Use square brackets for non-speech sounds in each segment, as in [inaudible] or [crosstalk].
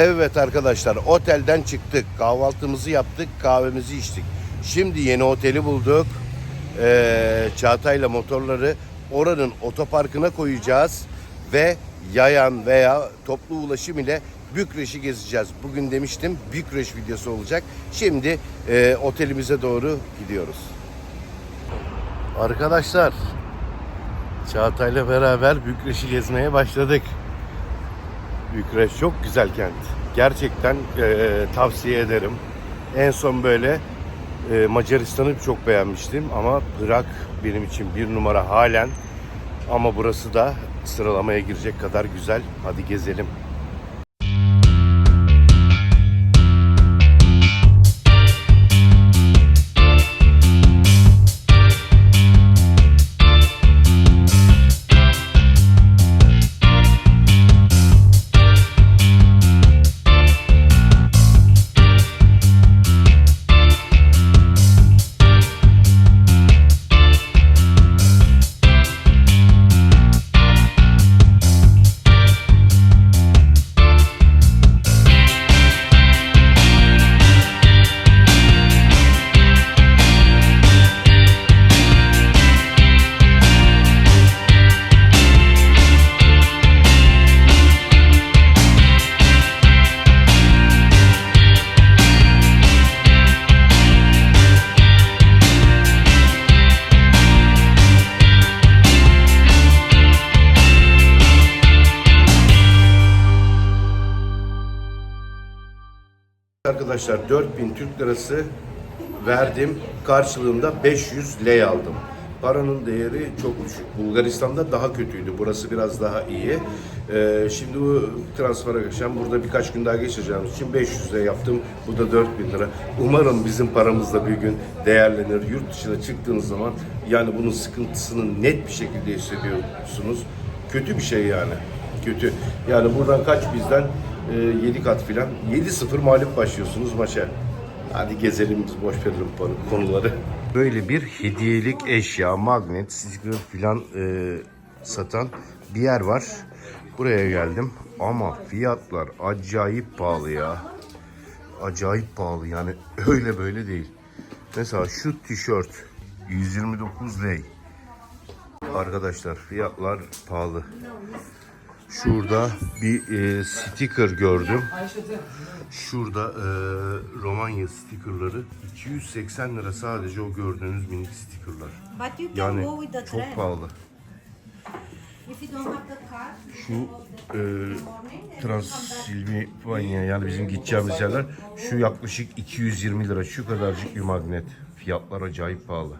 Evet arkadaşlar otelden çıktık. Kahvaltımızı yaptık, kahvemizi içtik. Şimdi yeni oteli bulduk. Ee, Çağatay'la motorları oranın otoparkına koyacağız. Ve yayan veya toplu ulaşım ile Bükreş'i gezeceğiz. Bugün demiştim Bükreş videosu olacak. Şimdi e, otelimize doğru gidiyoruz. Arkadaşlar Çağatay'la beraber Bükreş'i gezmeye başladık. Bükreş çok güzel kent. Gerçekten e, tavsiye ederim. En son böyle e, Macaristan'ı çok beğenmiştim ama Prag benim için bir numara halen. Ama burası da sıralamaya girecek kadar güzel. Hadi gezelim. Arkadaşlar 4000 Türk lirası verdim. Karşılığında 500 lei aldım. Paranın değeri çok düşük. Bulgaristan'da daha kötüydü. Burası biraz daha iyi. Ee, şimdi bu transfer akşam burada birkaç gün daha geçireceğimiz için 500 lira yaptım. Bu da 4000 lira. Umarım bizim paramız da bir gün değerlenir. Yurt dışına çıktığınız zaman yani bunun sıkıntısını net bir şekilde hissediyorsunuz. Kötü bir şey yani. Kötü. Yani buradan kaç bizden 7 kat filan 7-0 mağlup başlıyorsunuz maça. Hadi gezelim biz boş verelim konuları. Böyle bir hediyelik eşya, magnet, sticker filan e, satan bir yer var. Buraya geldim ama fiyatlar acayip pahalı ya. Acayip pahalı yani [laughs] öyle böyle değil. Mesela şu tişört 129 lei. Arkadaşlar fiyatlar pahalı. Şurada bir e, sticker gördüm. Şurada e, Romanya stickerları 280 lira sadece o gördüğünüz minik stickerlar. Yani çok pahalı. Şu e, Transilvanya yani bizim gideceğimiz yerler şu yaklaşık 220 lira şu kadarcık bir magnet. Fiyatlar acayip pahalı.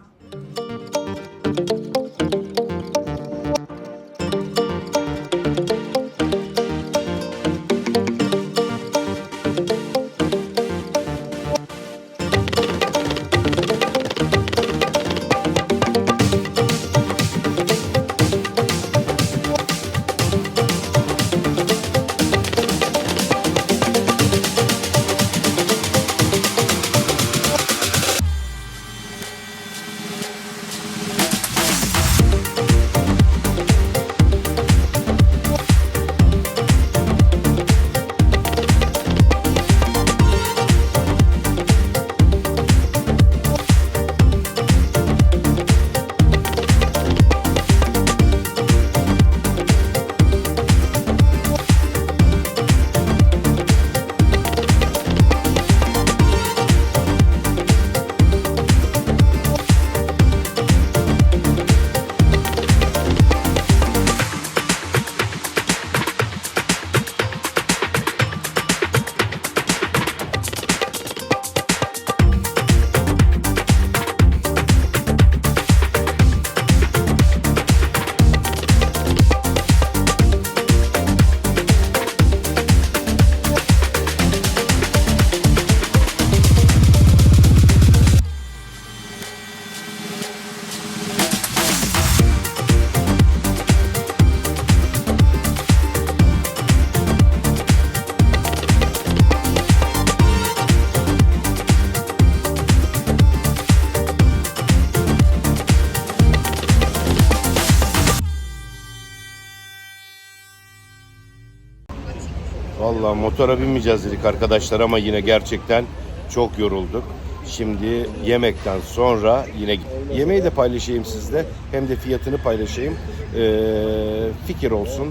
Vallahi motora binmeyeceğiz dedik arkadaşlar ama yine gerçekten çok yorulduk. Şimdi yemekten sonra yine yemeği de paylaşayım sizle hem de fiyatını paylaşayım. Ee, fikir olsun.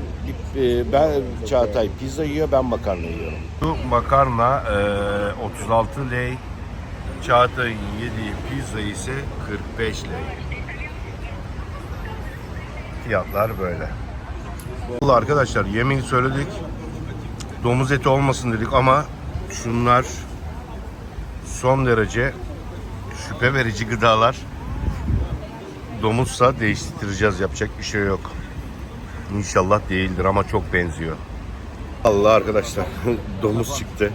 Ee, ben Çağatay pizza yiyor ben makarna yiyorum. Bu makarna e, 36 lei. Çağatay'ın yediği pizza ise 45 lei. Fiyatlar böyle. Vallahi arkadaşlar yemeği söyledik. Domuz eti olmasın dedik ama şunlar son derece şüphe verici gıdalar. Domuzsa değiştireceğiz yapacak bir şey yok. İnşallah değildir ama çok benziyor. Allah arkadaşlar [laughs] domuz çıktı.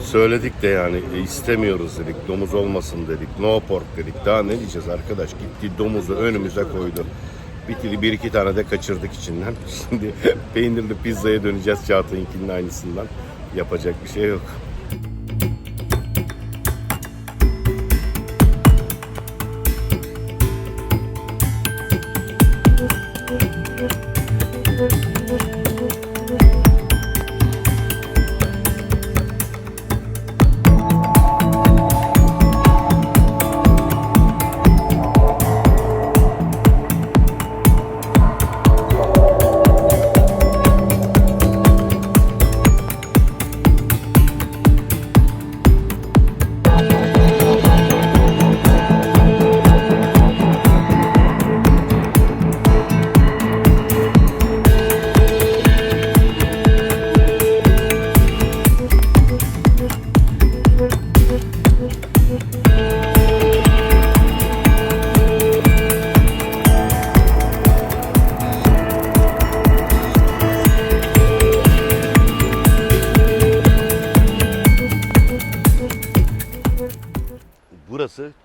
Söyledik de yani e, istemiyoruz dedik. Domuz olmasın dedik. No pork dedik. Daha ne diyeceğiz arkadaş? Gitti domuzu önümüze koydu. Bitili bir iki tane de kaçırdık içinden. [laughs] Şimdi peynirli pizzaya döneceğiz Çağatay'ınkinin aynısından. Yapacak bir şey yok.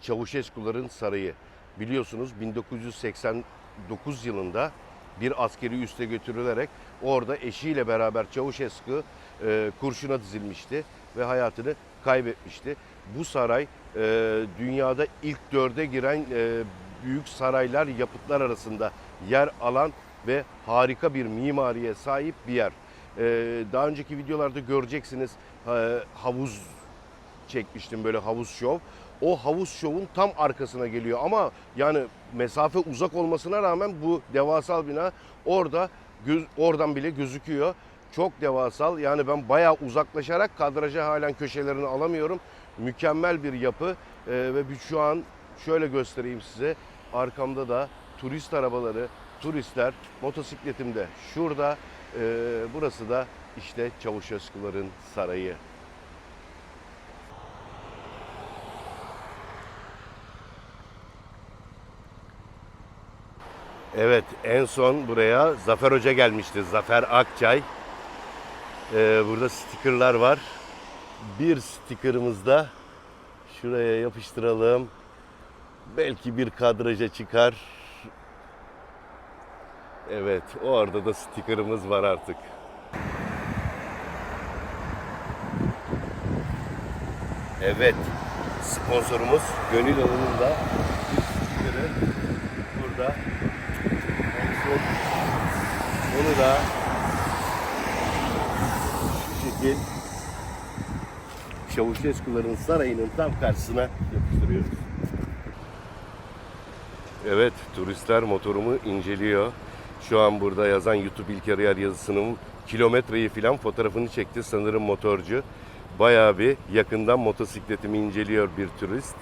Çavuşeskuların sarayı. Biliyorsunuz 1989 yılında bir askeri üste götürülerek orada eşiyle beraber Çavuşesku e, kurşuna dizilmişti ve hayatını kaybetmişti. Bu saray e, dünyada ilk dörde giren e, büyük saraylar, yapıtlar arasında yer alan ve harika bir mimariye sahip bir yer. E, daha önceki videolarda göreceksiniz e, havuz çekmiştim böyle havuz şov. O havuz şovun tam arkasına geliyor ama yani mesafe uzak olmasına rağmen bu devasal bina orada göz, oradan bile gözüküyor. Çok devasal yani ben bayağı uzaklaşarak kadraja halen köşelerini alamıyorum. Mükemmel bir yapı Ee, ve bir- şu an şöyle göstereyim size. Arkamda da turist arabaları, turistler motosikletimde şurada. Ee, burası da işte Çavuşeskuların sarayı. Evet en son buraya Zafer Hoca gelmişti. Zafer Akçay. Ee, burada stikerler var. Bir stikerimiz da şuraya yapıştıralım. Belki bir kadraja çıkar. Evet orada da stikerimiz var artık. Evet sponsorumuz Gönül Hanım'ın da stikeri burada. En son onu da şu şekil Çavuşeskuların sarayının tam karşısına yapıştırıyoruz. Evet, turistler motorumu inceliyor. Şu an burada yazan YouTube ilk yer yazısının kilometreyi filan fotoğrafını çekti sanırım motorcu. Bayağı bir yakından motosikletimi inceliyor bir turist.